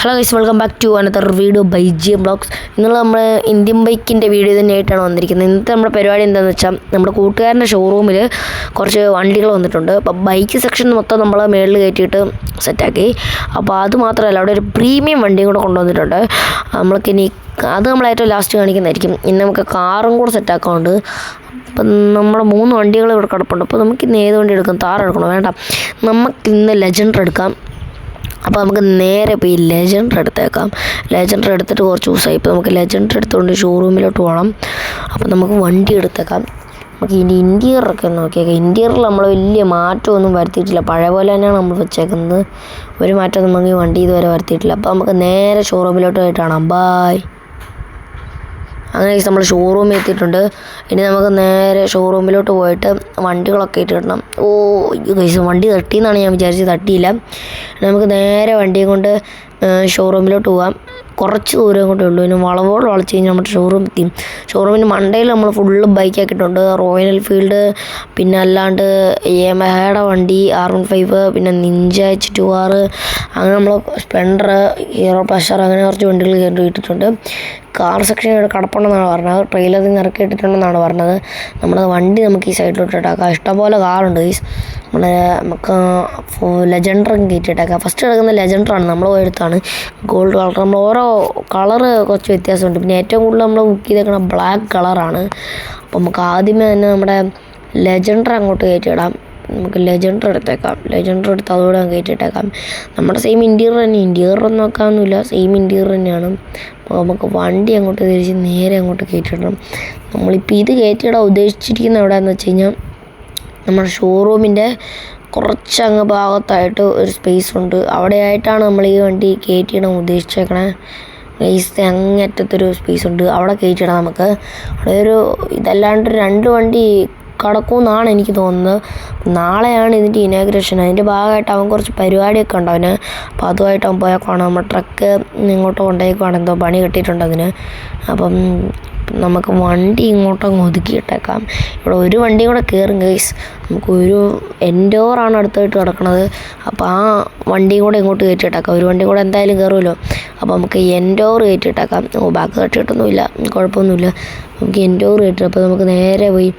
Hello guys welcome back to another video by G vlogs ഇന്ന് നമ്മൾ Indian ബൈക്കിന്റെ video തന്നെയായിട്ടാണ് വന്നിരിക്കുന്നത്. ഇന്നത്തെ നമ്മുടെ പരിപാടി എന്താണെന്ന് വെച്ചാൽ നമ്മുടെ കൂട്ടുകാരന്റെ ഷോറൂമിൽ കുറച്ച് വണ്ടികൾ വന്നിട്ടുണ്ട്. അപ്പോൾ ബൈക്ക് സെക്ഷൻ മൊത്തം നമ്മൾ മേളിൽ കയറ്റിയിട്ട് സെറ്റാക്കി അപ്പോൾ അത് മാത്രമല്ല അവിടെ ഒരു പ്രീമിയം വണ്ടിയും കൂടെ കൊണ്ടുവന്നിട്ടുണ്ട്. നമ്മൾക്ക് ഇനി അത് നമ്മൾ ഏറ്റവും ലാസ്റ്റ് കാണിക്കുന്നതായിരിക്കും. ഇനി നമുക്ക് കാറും കൂടെ സെറ്റാക്കാറുണ്ട് അപ്പം നമ്മുടെ മൂന്ന് വണ്ടികൾ ഇവിടെ കിടപ്പുണ്ട്. അപ്പോൾ നമുക്ക് ഇന്ന് ഏത് വണ്ടി എടുക്കാം? താർ വേണ്ട. നമുക്ക് ഇന്ന് ലെജൻഡർ എടുക്കാം. അപ്പോൾ നമുക്ക് നേരെ ഇപ്പോൾ ഈ ലെജൻഡർ എടുത്തേക്കാം. ലെജൻഡർ എടുത്തിട്ട് കുറച്ച് ദിവസമായി. ഇപ്പോൾ നമുക്ക് ലെജൻഡർ എടുത്തുകൊണ്ട് ഷോറൂമിലോട്ട് പോകണം അപ്പോൾ നമുക്ക് വണ്ടി എടുത്തേക്കാം. നമുക്ക് ഇതിന്റെ ഇന്റീരിയറൊക്കെ നോക്കിയേക്കാം. ഇന്റീരിയറിൽ നമ്മൾ വലിയ മാറ്റമൊന്നും വരുത്തിയിട്ടില്ല. പഴയ പോലെ തന്നെയാണ് നമ്മൾ വെച്ചേക്കുന്നത്. ഒരു മാറ്റം നമുക്ക് ഈ വണ്ടി ഇതുവരെ വരുത്തിയിട്ടില്ല. അപ്പോൾ നമുക്ക് നേരെ ഷോറൂമിലോട്ട് പോയിട്ട് കാണാം. ബായ് അങ്ങനെ നമ്മൾ ഷോറൂമിൽ എത്തിയിട്ടുണ്ട്. ഇനി നമുക്ക് നേരെ ഷോറൂമിലോട്ട് പോയിട്ട് വണ്ടികളൊക്കെ ഇട്ട് ഓ ഗൈസ് വണ്ടി തട്ടിയെന്നാണ് ഞാൻ വിചാരിച്ചത് തട്ടിയില്ല. നമുക്ക് നേരെ വണ്ടിയും കൊണ്ട് ഷോറൂമിലോട്ട് പോകാം കുറച്ച് ദൂരം കൊണ്ടേ ഉള്ളൂ. ഇനി വളവോട് വളച്ച് കഴിഞ്ഞാൽ നമ്മുടെ ഷോറൂം എത്തി. ഷോറൂമിന്റെ മണ്ടയിൽ നമ്മൾ ഫുള്ള് ബൈക്ക് ആക്കിയിട്ടുണ്ട്. റോയൽ എൻഫീൽഡ് പിന്നെ അല്ലാണ്ട് യമഹയുടെ വണ്ടി ആർ വൺ ഫൈവ് പിന്നെ നിഞ്ച എച്ച് ടു ആറ് അങ്ങനെ നമ്മൾ സ്പ്ലെൻഡർ ഹീറോ പ്ലഷർ അങ്ങനെ കുറച്ച് വണ്ടികൾ കയറി ഇട്ടിട്ടുണ്ട് കാർ സെക്ഷൻ ഇവിടെ കിടപ്പുണ്ടെന്നാണ് പറഞ്ഞത്. ട്രെയിലറിൽ നിന്ന് ഇറക്കി ഇട്ടിട്ടുണ്ടെന്നാണ് പറഞ്ഞത്. നമ്മുടെ വണ്ടി നമുക്ക് ഈ സൈഡിലോട്ട് ഇട്ടാക്കാം. ഇഷ്ടംപോലെ കാറുണ്ട് ഈ നമ്മുടെ നമുക്ക് ലെജൻഡറും കയറ്റിയിട്ടേക്കാം ഫസ്റ്റ് കിടക്കുന്ന ലെജൻഡറാണ് നമ്മൾ ഓരോരുത്താണ് ഗോൾഡ് കളർ നമ്മൾ ഓരോ കളറ് കുറച്ച് വ്യത്യാസമുണ്ട്. പിന്നെ ഏറ്റവും കൂടുതൽ നമ്മൾ ബുക്ക് ചെയ്തേക്കുന്ന ബ്ലാക്ക് കളറാണ് അപ്പോൾ നമുക്ക് ആദ്യമേ തന്നെ നമ്മുടെ ലെജൻഡർ അങ്ങോട്ട് കയറ്റിയിടാം നമുക്ക് ലെജൻഡർ എടുത്തേക്കാം. ലെജൻഡർ എടുത്ത് അതുകൂടെ കയറ്റിട്ടേക്കാം നമ്മുടെ സെയിം ഇന്റീരിയർ തന്നെ. ഇന്റീരിയർ ഒന്നും നോക്കാനൊന്നുമില്ല സെയിം ഇന്റീരിയർ തന്നെയാണ്. അപ്പോൾ നമുക്ക് വണ്ടി അങ്ങോട്ട് തിരിച്ച് നേരെ അങ്ങോട്ട് കയറ്റിയിടണം. നമ്മളിപ്പോൾ ഇത് കയറ്റിയിടാൻ ഉദ്ദേശിച്ചിരിക്കുന്ന എവിടെയാണെന്ന് വെച്ച് കഴിഞ്ഞാൽ നമ്മുടെ ഷോറൂമിന്റെ കുറച്ചങ്ങ് ഭാഗത്തായിട്ട് ഒരു സ്പേസ് ഉണ്ട്. അവിടെയായിട്ടാണ് നമ്മൾ ഈ വണ്ടി കയറ്റിയിടാൻ ഉദ്ദേശിച്ചേക്കണേ. ഗൈസ് അങ്ങറ്റത്തൊരു സ്പേസ് ഉണ്ട്. അവിടെ കയറ്റിയിടാം നമുക്ക്. അവിടെ ഒരു ഇതല്ലാണ്ട് രണ്ട് വണ്ടി കിടക്കുമെന്നാണ് എനിക്ക് തോന്നുന്നത്. നാളെയാണ് ഇതിന്റെ ഇനാഗ്രേഷൻ അതിന്റെ ഭാഗമായിട്ട് അവൻ കുറച്ച് പരിപാടിയൊക്കെ ഉണ്ട് അവന്. അപ്പോൾ അതുമായിട്ട് അവൻ പോയേക്കുവാണ് നമ്മൾ ട്രക്ക് ഇങ്ങോട്ട് കൊണ്ടുപോയേക്കാണ് എന്തോ പണി കിട്ടിയിട്ടുണ്ട് അതിന്. അപ്പം നമുക്ക് വണ്ടി ഇങ്ങോട്ടങ്ങ് ഒതുക്കിയിട്ടേക്കാം ഇവിടെ ഒരു വണ്ടിയും കൂടെ കയറും ഗൈസ് നമുക്ക് ഒരു എൻഡോറാണ് അടുത്തായിട്ട് കിടക്കുന്നത് അപ്പോൾ ആ വണ്ടിയും കൂടെ ഇങ്ങോട്ട് കയറ്റിയിട്ടേക്കാം ഒരു വണ്ടി കൂടെ എന്തായാലും കയറുമല്ലോ അപ്പോൾ നമുക്ക് എൻഡോർ കയറ്റിയിട്ടേക്കാം ഓ ബാക്ക് കെട്ടിയിട്ടൊന്നുമില്ല കുഴപ്പമൊന്നുമില്ല. നമുക്ക് എൻഡോർ കയറ്റി അപ്പോൾ നമുക്ക് നേരെ പോയി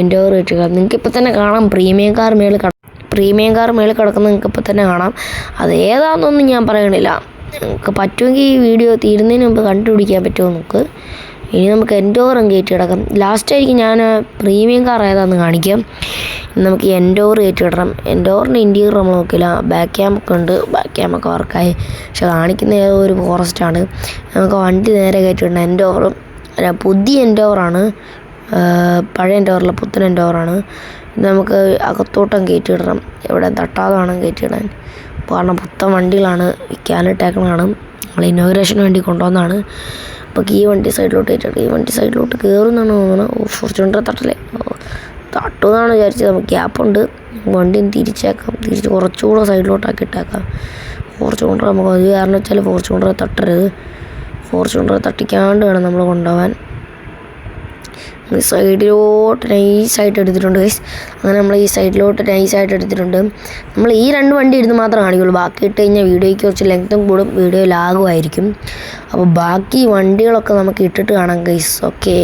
എൻഡോർ കയറ്റിക്കാം നിങ്ങൾക്ക് ഇപ്പോൾ തന്നെ കാണാം. പ്രീമിയം കാർ മേളിൽ പ്രീമിയം കാർ മേളിൽ കിടക്കുന്നത് നിങ്ങൾക്ക് ഇപ്പോൾ തന്നെ കാണാം. അത് ഏതാണെന്നൊന്നും ഞാൻ പറയണില്ല. നിങ്ങൾക്ക് പറ്റുമെങ്കിൽ ഈ വീഡിയോ തീരുന്നതിന് മുമ്പ് കണ്ടുപിടിക്കാൻ പറ്റുമോ നമുക്ക്? ഇനി നമുക്ക് എൻഡോറും കയറ്റി കിടക്കാം ലാസ്റ്റായിരിക്കും ഞാൻ പ്രീമിയം കാർ ഏതാണെന്ന് കാണിക്കാം. നമുക്ക് എൻഡോർ കയറ്റി കിടണം എൻഡോറിന്റെ ഇന്റീരിയർ നമ്മൾ നോക്കില്ല. ബാക്ക് ക്യാമൊക്കെ ഉണ്ട്. ബാക്ക് ക്യാമൊക്കെ വർക്കായി പക്ഷെ കാണിക്കുന്ന ഏതോ ഒരു ഫോറസ്റ്റാണ് നമുക്ക് വണ്ടി നേരെ കയറ്റി വിടണം എൻഡോറും പുതിയ എൻഡോറാണ് പഴയ എൻഡോറല്ല പുത്തൻ എൻഡോറാണ് നമുക്ക് അകത്തോട്ടം കയറ്റി വിടണം എവിടെ തട്ടാതെ വേണം കയറ്റിയിടാൻ കാരണം പുത്തൻ വണ്ടികളാണ് വിൽക്കാനിട്ടേക്കണതാണ് നമ്മൾ ഇനോഗ്രേഷന് വേണ്ടി കൊണ്ടുവന്നതാണ്. അപ്പോൾ ഈ വണ്ടി സൈഡിലോട്ട് കയറ്റി ഈ വണ്ടി സൈഡിലോട്ട് കയറുന്നാണ് തോന്നുന്നത് ഓ ഫോർച്യൂണർ തട്ടല്ലേ തട്ടുമെന്നാണ് വിചാരിച്ചത്. നമുക്ക് ഗ്യാപ്പുണ്ട്. വണ്ടി തിരിച്ചേക്കാം. തിരിച്ച് കുറച്ചുകൂടെ സൈഡിലോട്ടാക്കി ഇട്ടേക്കാം. ഫോർച്യൂണർ നമുക്ക് അത് കാരണം വെച്ചാൽ ഫോർച്യൂണറെ തട്ടരുത്. ഫോർച്യൂണറെ തട്ടിക്കാണ്ട് വേണം നമ്മൾ കൊണ്ടുപോകാൻ. സൈഡിലോട്ട് നൈസായിട്ട് എടുത്തിട്ടുണ്ട് ഗൈസ് അങ്ങനെ നമ്മൾ ഈ സൈഡിലോട്ട് നൈസായിട്ട് എടുത്തിട്ടുണ്ട്. നമ്മൾ ഈ രണ്ട് വണ്ടി ഇരുന്ന് മാത്രം കാണിക്കുള്ളൂ. ബാക്കി ഇട്ട് കഴിഞ്ഞാൽ വീഡിയോയ്ക്ക് കുറച്ച് ലെങ്ത്തും കൂടും വീഡിയോ ലാഗും ആയിരിക്കും. അപ്പോൾ ബാക്കി വണ്ടികളൊക്കെ നമുക്ക് ഇട്ടിട്ട് കാണാം ഗൈസ് ഓക്കെ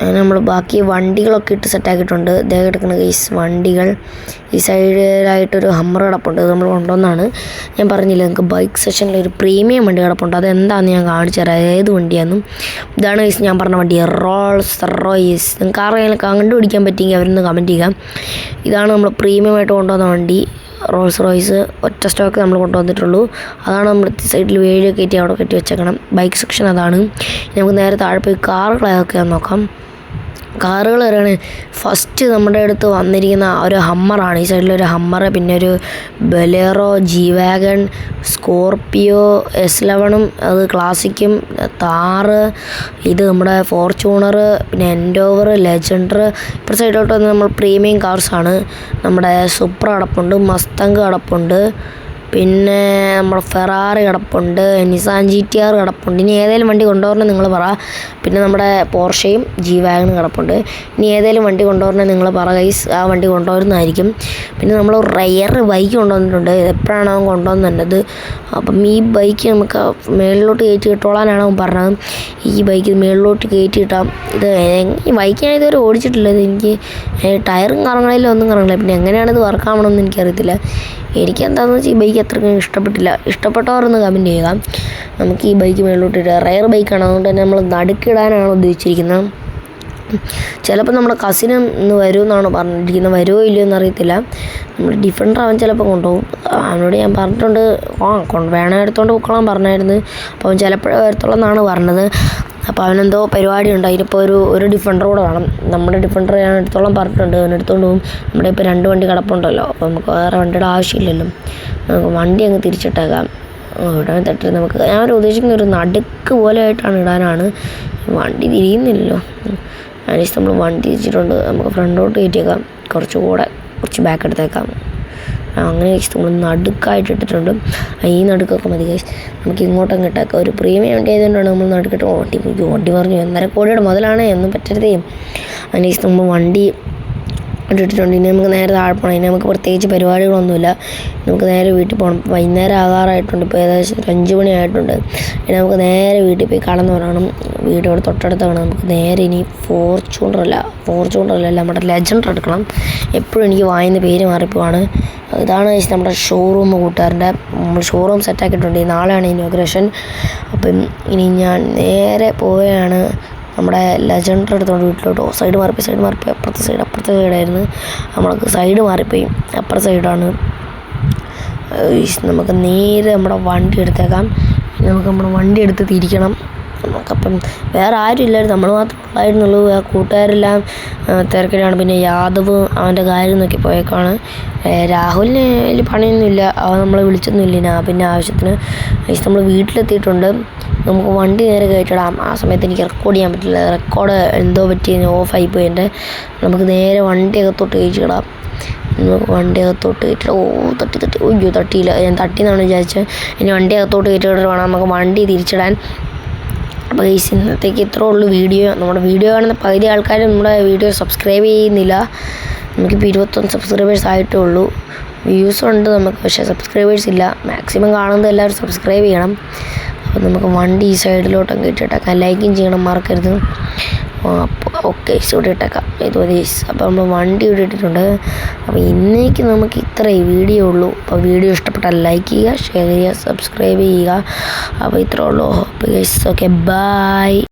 അങ്ങനെ നമ്മൾ ബാക്കി വണ്ടികളൊക്കെ ഇട്ട് സെറ്റാക്കിയിട്ടുണ്ട് ഇതേ എടുക്കുന്ന കേസ് വണ്ടികൾ. ഈ സൈഡിലായിട്ടൊരു ഹമ്മർ കിടപ്പുണ്ട്. നമ്മൾ കൊണ്ടുവന്നാണ്. ഞാൻ പറഞ്ഞില്ല നിങ്ങൾക്ക് ബൈക്ക് സെക്ഷനിൽ ഒരു പ്രീമിയം വണ്ടി കിടപ്പുണ്ട്. അതെന്താണെന്ന് ഞാൻ കാണിച്ചു തരാം. ഏത് വണ്ടിയാണെന്നും ഇതാണ് കേസ് ഞാൻ പറഞ്ഞ വണ്ടി. റോൾസ് റോയ്സ് നിങ്ങൾക്ക് ആരെങ്കിലും കണ്ടുപിടിക്കാൻ പറ്റിയെങ്കിൽ അവരൊന്ന് കമന്റ് ചെയ്യുക. ഇതാണ് നമ്മൾ പ്രീമിയം ആയിട്ട് കൊണ്ടുവന്ന വണ്ടി. റോൾസ് റോയ്സ് ഒറ്റ സ്റ്റോക്ക് നമ്മൾ കൊണ്ടുവന്നിട്ടുള്ളൂ. അതാണ് നമ്മൾ സൈഡിൽ വീഡിയോ കയറ്റി അവിടെ കയറ്റി വെച്ചേക്കണം. ബൈക്ക് സെക്ഷൻ അതാണ്. നമുക്ക് നേരെ താഴെ പോയി കാറുകളൊക്കെ നോക്കാം. കാറുകൾ വരെയാണ് ഫസ്റ്റ് നമ്മുടെ അടുത്ത് വന്നിരിക്കുന്ന ഒരു ഹമ്മറാണ് ഈ സൈഡിൽ ഒരു ഹമ്മർ പിന്നെ ഒരു Bolero G wagon Scorpio S ലെവണും അത് ക്ലാസിക്കും താറ് ഇത് നമ്മുടെ ഫോർച്യൂണർ പിന്നെ എൻഡോവർ ലെജൻഡർ ഇപ്പുറ സൈഡിലോട്ട് വന്ന് നമ്മൾ പ്രീമിയം കാർസാണ് നമ്മുടെ സൂപ്പർ അടപ്പുണ്ട് മസ്തങ്ക് അടപ്പുണ്ട്. പിന്നെ നമ്മുടെ ഫെറാറി കിടപ്പുണ്ട് നിസാൻ ജി ടി ആർ കിടപ്പുണ്ട്. ഇനി ഏതെങ്കിലും വണ്ടി കൊണ്ടുവരണം നിങ്ങൾ പറ. പിന്നെ നമ്മുടെ പോർഷയും ജി വാഗനും കിടപ്പുണ്ട്. ഇനി ഏതെങ്കിലും വണ്ടി കൊണ്ടുവരണം നിങ്ങൾ പറ. ഗൈസ് ആ വണ്ടി കൊണ്ടുവരുന്നതായിരിക്കും. പിന്നെ നമ്മൾ റയർ ബൈക്ക് കൊണ്ടുവന്നിട്ടുണ്ട്. എപ്പോഴാണോ കൊണ്ടുവന്നത് അപ്പം ഈ ബൈക്ക് നമുക്ക് മേളിലോട്ട് കയറ്റി ഇട്ടോളാനാണ് അവൻ പറഞ്ഞത്. ഈ ബൈക്ക് മേളിലോട്ട് കയറ്റി ഇട്ടാം ഇത് ഈ ബൈക്ക് ഞാൻ ഇതുവരെ ഓടിച്ചിട്ടില്ല. എനിക്ക് ടയറും കറങ്ങണില്ല ഒന്നും കറങ്ങില്ല പിന്നെ എങ്ങനെയാണ് ഇത് വർക്കാവണമെന്ന് എനിക്കറിയത്തില്ല. എനിക്ക് എന്താണെന്ന് വെച്ചാൽ ഈ ബൈക്ക് അത്രയ്ക്കും ഇഷ്ടപ്പെട്ടില്ല. ഇഷ്ടപ്പെട്ടവരൊന്ന് കമന്റ് ചെയ്യുക. നമുക്ക് ഈ ബൈക്ക് മേളിലോട്ട് ഇടുക. റയർ ബൈക്കാണ് അതുകൊണ്ട് തന്നെ നമ്മൾ നടുക്കിടാനാണ് ഉദ്ദേശിച്ചിരിക്കുന്നത്. ചിലപ്പോൾ നമ്മുടെ കസിനും ഇന്ന് വരുമെന്നാണ് പറഞ്ഞിരിക്കുന്നത്. വരുമോ ഇല്ലയോ എന്നറിയത്തില്ല നമ്മൾ ഡിഫൻഡർ അവൻ ചിലപ്പോൾ കൊണ്ടുപോകും. അവനോട് ഞാൻ പറഞ്ഞിട്ടുണ്ട്. ആ കൊണ്ട് വേണം എടുത്തോണ്ട് പൊക്കോളാൻ പറഞ്ഞായിരുന്നു. അപ്പോൾ അവൻ ചിലപ്പോഴേ വരത്തുള്ളൂ എന്നാണ് പറഞ്ഞത്. അപ്പോൾ അവനെന്തോ പരിപാടി ഉണ്ട്. അതിനിപ്പോൾ ഒരു ഒരു ഡിഫൻഡർ കൂടെ വേണം. നമ്മുടെ ഡിഫൻഡർ ഞാൻ എടുത്തോളം പറഞ്ഞിട്ടുണ്ട്. അവൻ എടുത്തോണ്ട് പോകും. നമ്മുടെ ഇപ്പോൾ രണ്ട് വണ്ടി കിടപ്പുണ്ടല്ലോ. അപ്പോൾ നമുക്ക് വേറെ വണ്ടിയുടെ ആവശ്യമില്ലല്ലോ. നമുക്ക് വണ്ടി അങ്ങ് തിരിച്ചിട്ടേക്കാം. ഇവിടെ തട്ടി നമുക്ക് ഞാൻ ഒരു ഉദ്ദേശിക്കുന്ന ഒരു നടുക്ക് പോലെ ആയിട്ടാണ് ഇടാനാണ്. വണ്ടി തിരിയുന്നില്ലല്ലോ. അതിനുശേഷം നമ്മൾ വണ്ടി തിരിച്ചിട്ടുണ്ട്. നമുക്ക് ഫ്രണ്ടോട്ട് കയറ്റിയേക്കാം. കുറച്ചുകൂടെ കുറച്ച് ബാക്ക് എടുത്തേക്കാം. അങ്ങനെ ഇഷ്ടങ്ങൾ നടുക്കായിട്ട് ഇട്ടിട്ടുണ്ട്. ഈ നടുക്കൊക്കെ മതി കഴിച്ച് നമുക്ക് ഇങ്ങോട്ടും കിട്ടേക്കാം ഒരു പ്രീമിയം വണ്ടി ആയതുകൊണ്ടാണ് നമ്മൾ നടുക്കിട്ട് ഓട്ടി ഓട്ടി പറഞ്ഞു ഒന്നര കോടിയുടെ മുതലാണ് എന്നും പറ്റരുതേയും അതിന് നമ്മൾ വണ്ടി ഇട്ടിട്ടുണ്ട് ഇനി നമുക്ക് നേരെ താഴെ പോകണം ഇനി നമുക്ക് പ്രത്യേകിച്ച് പരിപാടികളൊന്നുമില്ല. നമുക്ക് നേരെ വീട്ടിൽ പോകണം വൈകുന്നേരം ആകാറായിട്ടുണ്ട്. ഇപ്പോൾ ഏകദേശം ഒരു അഞ്ച് മണിയായിട്ടുണ്ട് ഇനി നമുക്ക് നേരെ വീട്ടിൽ പോയി കടന്നു പറയണം വീടോട് തൊട്ടടുത്താണ്. നമുക്ക് നേരെ ഇനി ഫോർച്യൂണറല്ല ഫോർച്യൂണറല്ല നമ്മുടെ ലെജൻഡർ എടുക്കണം. എപ്പോഴും എനിക്ക് വായിന്ന് പേര് മാറിപ്പോവാണ്. ഇതാണ് നമ്മുടെ ഷോറൂം കൂട്ടുകാരന്റെ നമ്മൾ ഷോറൂം സെറ്റാക്കിയിട്ടുണ്ട്. നാളെയാണ് ഇനോഗ്രേഷൻ. അപ്പം ഇനി ഞാൻ നേരെ പോവുകയാണ്. നമ്മുടെ ലെജൻഡർ എടുത്തോണ്ട് വീട്ടിലോട്ട് സൈഡ് മാറിപ്പോയി സൈഡ് മാറിപ്പോയി. അപ്പുറത്തെ സൈഡ് അപ്പുറത്തെ സൈഡായിരുന്നു നമ്മൾക്ക് സൈഡ് മാറിപ്പോയി. അപ്പുറത്തെ സൈഡാണ് നമുക്ക് നേരെ നമ്മുടെ വണ്ടി എടുത്തേക്കാം. നമുക്ക് നമ്മുടെ വണ്ടി എടുത്ത് തിരിക്കണം. നമുക്കപ്പം വേറെ ആരും ഇല്ലായിരുന്നു. നമ്മൾ മാത്രമേ ഉള്ളായിരുന്നുള്ളൂ. ആ കൂട്ടുകാരെല്ലാം തിരക്കിലാണ്. പിന്നെ യാദവ് അവന്റെ കാര്യം നോക്കി പോയേക്കാണ്. രാഹുലിന് വലിയ പണിയൊന്നുമില്ല. അവൻ നമ്മളെ വിളിച്ചൊന്നുമില്ല. പിന്നെ ആവശ്യത്തിന്. നമ്മൾ വീട്ടിലെത്തിയിട്ടുണ്ട്. നമുക്ക് വണ്ടി നേരെ കയറ്റിടാം. ആ സമയത്ത് എനിക്ക് റെക്കോർഡ് ചെയ്യാൻ പറ്റില്ല. റെക്കോർഡ് എന്തോ പറ്റി ഓഫായി പോയി എന്റെ നമുക്ക് നേരെ വണ്ടി അകത്തോട്ട് കയറ്റിടാം. വണ്ടി അകത്തോട്ട് കയറ്റിടാം. ഓ തട്ടി തട്ടി. ഒയ്യോ തട്ടിയില്ല. ഞാൻ തട്ടി എന്നാണ് വിചാരിച്ചത്. ഇനി വണ്ടി അകത്തോട്ട് കയറ്റിട്ട് വേണം നമുക്ക് വണ്ടി തിരിച്ചിടാൻ. അപ്പോൾ ഈ ഇന്നത്തേക്ക് ഇത്രേ ഉള്ളൂ വീഡിയോ. നമ്മുടെ വീഡിയോ കാണുന്ന പകുതി ആൾക്കാർ നമ്മുടെ വീഡിയോ സബ്സ്ക്രൈബ് ചെയ്യുന്നില്ല. നമുക്കിപ്പോൾ ഇരുപത്തൊന്ന് സബ്സ്ക്രൈബേഴ്സ് ആയിട്ടേ ഉള്ളൂ. വ്യൂസ് ഉണ്ട് നമുക്ക് പക്ഷേ സബ്സ്ക്രൈബേഴ്സ് ഇല്ല. മാക്സിമം കാണുന്നത് എല്ലാവരും സബ്സ്ക്രൈബ് ചെയ്യണം. അപ്പോൾ നമുക്ക് വണ്ടി ഈ സൈഡിലോട്ടൊക്കെ ഇട്ടിട്ടേക്കാം. ലൈക്കും ചെയ്യണം മറക്കരുത്. അപ്പോൾ ഓക്കെ ഇവിടെ ഇട്ടേക്കാം. ഇതുപോലെ അപ്പോൾ നമ്മൾ വണ്ടി ഇവിടെ ഇട്ടിട്ടുണ്ട്. അപ്പോൾ ഇന്നേക്ക് നമുക്ക് ഇത്രേ വീഡിയോ ഉള്ളൂ. അപ്പോൾ വീഡിയോ ഇഷ്ടപ്പെട്ടാൽ ലൈക്ക് ചെയ്യുക ഷെയർ ചെയ്യുക സബ്സ്ക്രൈബ് ചെയ്യുക. അപ്പോൾ ഇത്രേ ഉള്ളൂ. അപ്പോൾ ഓക്കെ ബൈ